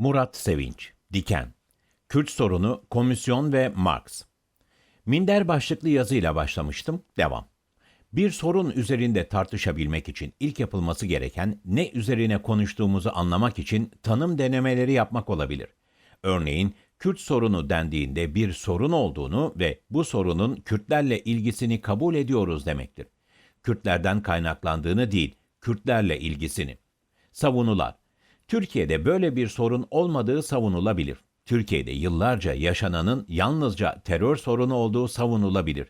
Murat Sevinç, Diken, Kürt sorunu, komisyon ve Marx. Minder başlıklı yazıyla başlamıştım, devam. Bir sorun üzerinde tartışabilmek için ilk yapılması gereken ne üzerine konuştuğumuzu anlamak için tanım denemeleri yapmak olabilir. Örneğin Kürt sorunu dendiğinde bir sorun olduğunu ve bu sorunun Kürtlerle ilgisini kabul ediyoruz demektir. Kürtlerden kaynaklandığını değil, Kürtlerle ilgisini. Savunular. Türkiye'de böyle bir sorun olmadığı savunulabilir. Türkiye'de yıllarca yaşananın yalnızca terör sorunu olduğu savunulabilir.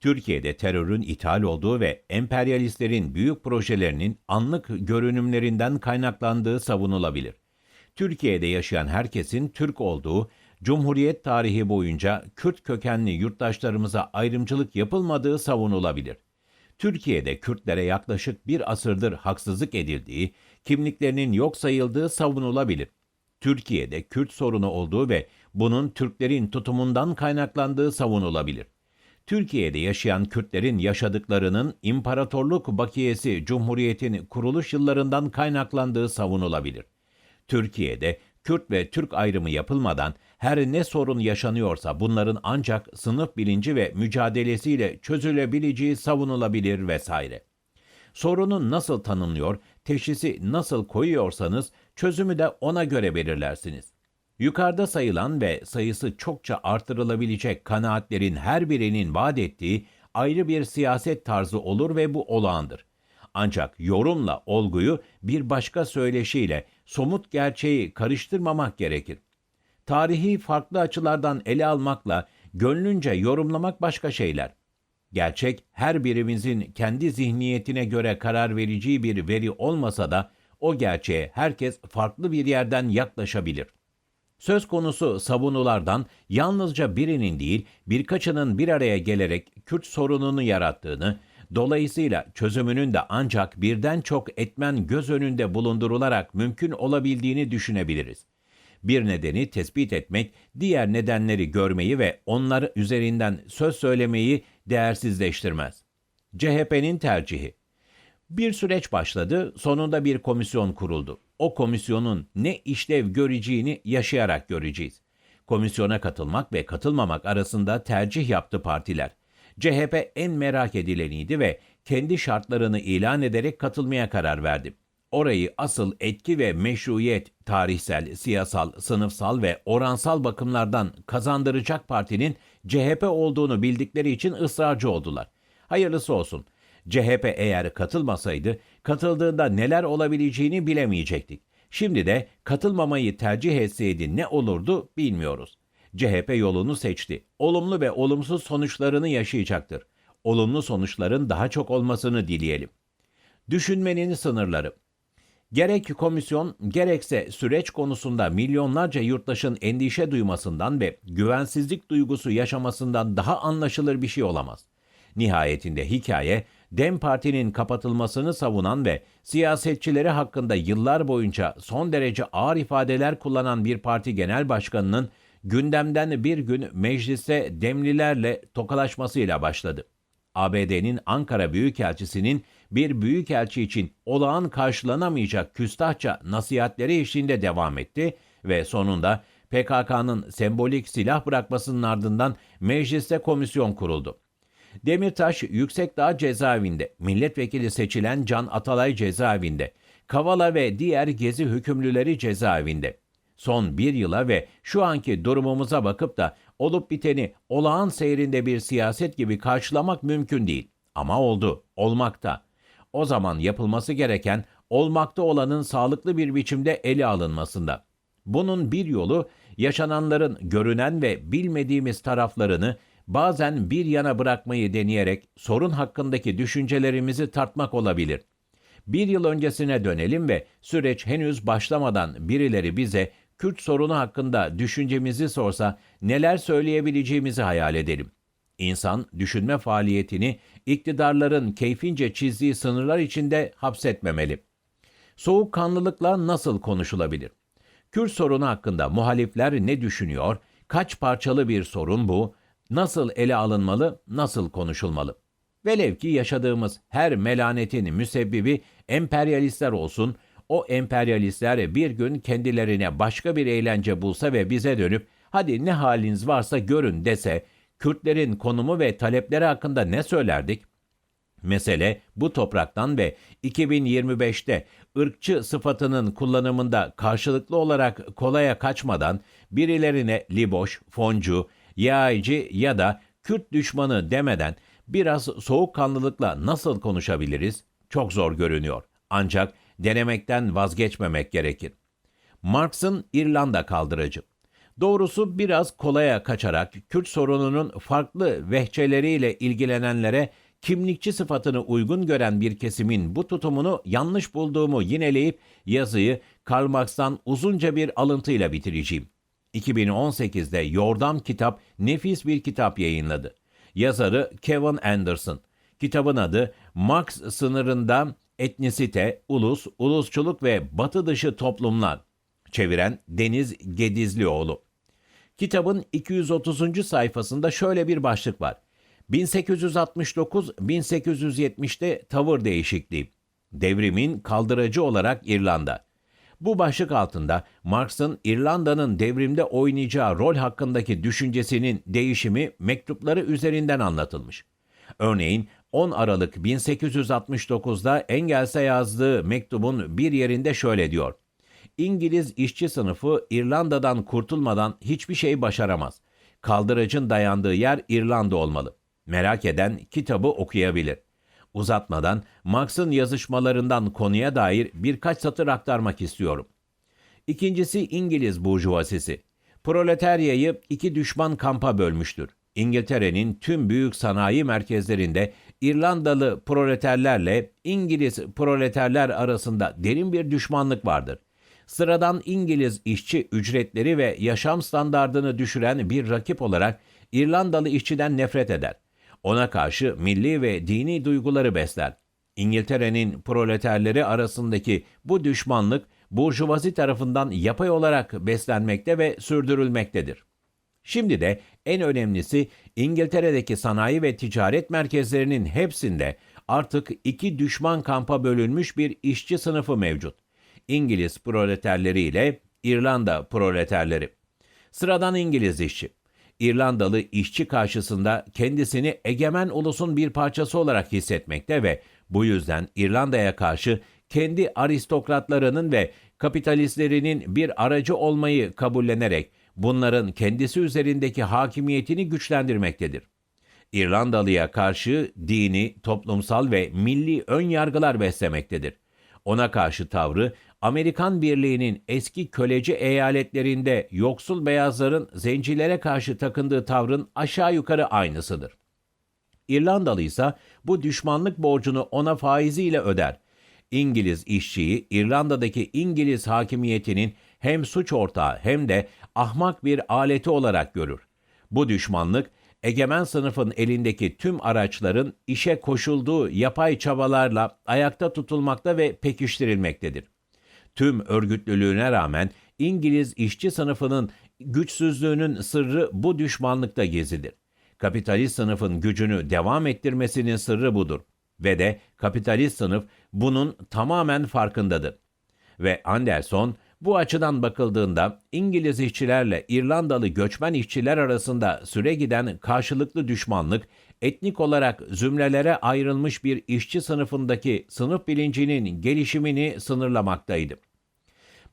Türkiye'de terörün ithal olduğu ve emperyalistlerin büyük projelerinin anlık görünümlerinden kaynaklandığı savunulabilir. Türkiye'de yaşayan herkesin Türk olduğu, Cumhuriyet tarihi boyunca Kürt kökenli yurttaşlarımıza ayrımcılık yapılmadığı savunulabilir. Türkiye'de Kürtlere yaklaşık bir asırdır haksızlık edildiği, kimliklerinin yok sayıldığı savunulabilir. Türkiye'de Kürt sorunu olduğu ve bunun Türklerin tutumundan kaynaklandığı savunulabilir. Türkiye'de yaşayan Kürtlerin yaşadıklarının imparatorluk bakiyesi Cumhuriyet'in kuruluş yıllarından kaynaklandığı savunulabilir. Türkiye'de Kürt ve Türk ayrımı yapılmadan her ne sorun yaşanıyorsa bunların ancak sınıf bilinci ve mücadelesiyle çözülebileceği savunulabilir vesaire. Sorunu nasıl tanımlıyor, teşhisi nasıl koyuyorsanız çözümü de ona göre belirlersiniz. Yukarıda sayılan ve sayısı çokça artırılabilecek kanaatlerin her birinin vaat ettiği ayrı bir siyaset tarzı olur ve bu olağandır. Ancak yorumla olguyu bir başka söyleşiyle somut gerçeği karıştırmamak gerekir. Tarihi farklı açılardan ele almakla gönlünce yorumlamak başka şeyler. Gerçek her birimizin kendi zihniyetine göre karar vereceği bir veri olmasa da o gerçeğe herkes farklı bir yerden yaklaşabilir. Söz konusu savunulardan yalnızca birinin değil birkaçının bir araya gelerek Kürt sorununu yarattığını, dolayısıyla çözümünün de ancak birden çok etmen göz önünde bulundurularak mümkün olabildiğini düşünebiliriz. Bir nedeni tespit etmek, diğer nedenleri görmeyi ve onları üzerinden söz söylemeyi değersizleştirmez. CHP'nin tercihi bir süreç başladı, sonunda bir komisyon kuruldu. O komisyonun ne işlev göreceğini yaşayarak göreceğiz. Komisyona katılmak ve katılmamak arasında tercih yaptı partiler. CHP en merak edileniydi ve kendi şartlarını ilan ederek katılmaya karar verdi. Orayı asıl etki ve meşruiyet, tarihsel, siyasal, sınıfsal ve oransal bakımlardan kazandıracak partinin CHP olduğunu bildikleri için ısrarcı oldular. Hayırlısı olsun. CHP eğer katılmasaydı, katıldığında neler olabileceğini bilemeyecektik. Şimdi de katılmamayı tercih etseydi ne olurdu bilmiyoruz. CHP yolunu seçti. Olumlu ve olumsuz sonuçlarını yaşayacaktır. Olumlu sonuçların daha çok olmasını dileyelim. Düşünmenin sınırları Gerek komisyon gerekse süreç konusunda milyonlarca yurttaşın endişe duymasından ve güvensizlik duygusu yaşamasından daha anlaşılır bir şey olamaz. Nihayetinde hikaye Dem Parti'nin kapatılmasını savunan ve siyasetçileri hakkında yıllar boyunca son derece ağır ifadeler kullanan bir parti genel başkanının gündemden bir gün meclise demlilerle tokalaşmasıyla başladı. ABD'nin Ankara Büyükelçisi'nin bir büyükelçi için olağan karşılanamayacak küstahça nasihatleri eşliğinde devam etti ve sonunda PKK'nın sembolik silah bırakmasının ardından mecliste komisyon kuruldu. Demirtaş Yüksekdağ cezaevinde, milletvekili seçilen Can Atalay cezaevinde, Kavala ve diğer gezi hükümlüleri cezaevinde. Son bir yıla ve şu anki durumumuza bakıp da olup biteni olağan seyrinde bir siyaset gibi karşılamak mümkün değil. Ama oldu, olmakta. O zaman yapılması gereken olmakta olanın sağlıklı bir biçimde ele alınmasında. Bunun bir yolu yaşananların görünen ve bilmediğimiz taraflarını bazen bir yana bırakmayı deneyerek sorun hakkındaki düşüncelerimizi tartmak olabilir. Bir yıl öncesine dönelim ve süreç henüz başlamadan birileri bize Kürt sorunu hakkında düşüncemizi sorsa neler söyleyebileceğimizi hayal edelim. İnsan düşünme faaliyetini iktidarların keyfince çizdiği sınırlar içinde hapsetmemeli. Soğukkanlılıkla nasıl konuşulabilir? Kürt sorunu hakkında muhalifler ne düşünüyor? Kaç parçalı bir sorun bu? Nasıl ele alınmalı, nasıl konuşulmalı? Velev ki yaşadığımız her melanetin müsebbibi emperyalistler olsun, o emperyalistler bir gün kendilerine başka bir eğlence bulsa ve bize dönüp hadi ne haliniz varsa görün dese Kürtlerin konumu ve talepleri hakkında ne söylerdik? Mesele bu topraktan ve 2025'te ırkçı sıfatının kullanımında karşılıklı olarak kolaya kaçmadan birilerine liboş, foncu, yağcı ya da Kürt düşmanı demeden biraz soğukkanlılıkla nasıl konuşabiliriz? Çok zor görünüyor. Ancak denemekten vazgeçmemek gerekir. Marx'ın İrlanda kaldırıcı. Doğrusu biraz kolaya kaçarak Kürt sorununun farklı vehçeleriyle ilgilenenlere kimlikçi sıfatını uygun gören bir kesimin bu tutumunu yanlış bulduğumu yineleyip yazıyı Karl Marx'tan uzunca bir alıntıyla bitireceğim. 2018'de Yordam Kitap nefis bir kitap yayınladı. Yazarı Kevin Anderson. Kitabın adı Marx sınırında etnisite, ulus, ulusçuluk ve batı dışı toplumlar. Çeviren Deniz Gedizlioğlu. Kitabın 230. sayfasında şöyle bir başlık var. 1869-1870'te tavır değişikliği. Devrimin kaldırıcı olarak İrlanda. Bu başlık altında Marx'ın İrlanda'nın devrimde oynayacağı rol hakkındaki düşüncesinin değişimi mektupları üzerinden anlatılmış. Örneğin 10 Aralık 1869'da Engels'e yazdığı mektubun bir yerinde şöyle diyor. İngiliz işçi sınıfı İrlanda'dan kurtulmadan hiçbir şey başaramaz. Kaldırıcın dayandığı yer İrlanda olmalı. Merak eden kitabı okuyabilir. Uzatmadan Marx'ın yazışmalarından konuya dair birkaç satır aktarmak istiyorum. İkincisi İngiliz burjuvazisi. Proletaryayı iki düşman kampa bölmüştür. İngiltere'nin tüm büyük sanayi merkezlerinde İrlandalı proleterlerle İngiliz proleterler arasında derin bir düşmanlık vardır. Sıradan İngiliz işçi ücretleri ve yaşam standardını düşüren bir rakip olarak İrlandalı işçiden nefret eder. Ona karşı milli ve dini duyguları besler. İngiltere'nin proleterleri arasındaki bu düşmanlık burjuvazi tarafından yapay olarak beslenmekte ve sürdürülmektedir. Şimdi de en önemlisi İngiltere'deki sanayi ve ticaret merkezlerinin hepsinde artık iki düşman kampa bölünmüş bir işçi sınıfı mevcut. İngiliz proleterleri ile İrlanda proleterleri. Sıradan İngiliz işçi. İrlandalı işçi karşısında kendisini egemen ulusun bir parçası olarak hissetmekte ve bu yüzden İrlanda'ya karşı kendi aristokratlarının ve kapitalistlerinin bir aracı olmayı kabullenerek bunların kendisi üzerindeki hakimiyetini güçlendirmektedir. İrlandalıya karşı dini, toplumsal ve milli ön yargılar beslemektedir. Ona karşı tavrı Amerikan Birliği'nin eski köleci eyaletlerinde yoksul beyazların zencilere karşı takındığı tavrın aşağı yukarı aynısıdır. İrlandalı ise bu düşmanlık borcunu ona faiziyle öder. İngiliz işçiyi İrlanda'daki İngiliz hakimiyetinin hem suç ortağı hem de ahmak bir aleti olarak görür. Bu düşmanlık egemen sınıfın elindeki tüm araçların işe koşulduğu yapay çabalarla ayakta tutulmakta ve pekiştirilmektedir. Tüm örgütlülüğüne rağmen İngiliz işçi sınıfının güçsüzlüğünün sırrı bu düşmanlıkta gezidir. Kapitalist sınıfın gücünü devam ettirmesinin sırrı budur ve de kapitalist sınıf bunun tamamen farkındadır. Ve Anderson bu açıdan bakıldığında İngiliz işçilerle İrlandalı göçmen işçiler arasında süre giden karşılıklı düşmanlık, etnik olarak zümrelere ayrılmış bir işçi sınıfındaki sınıf bilincinin gelişimini sınırlamaktaydı.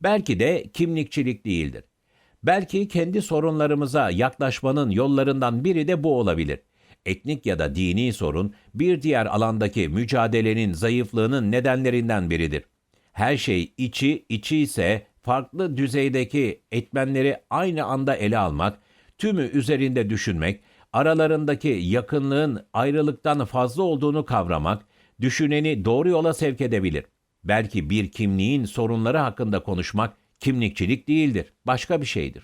Belki de kimlikçilik değildir. Belki kendi sorunlarımıza yaklaşmanın yollarından biri de bu olabilir. Etnik ya da dini sorun bir diğer alandaki mücadelenin zayıflığının nedenlerinden biridir. Her şey içi içi ise farklı düzeydeki etmenleri aynı anda ele almak, tümü üzerinde düşünmek, aralarındaki yakınlığın ayrılıktan fazla olduğunu kavramak, düşüneni doğru yola sevk edebilir. Belki bir kimliğin sorunları hakkında konuşmak kimlikçilik değildir, başka bir şeydir.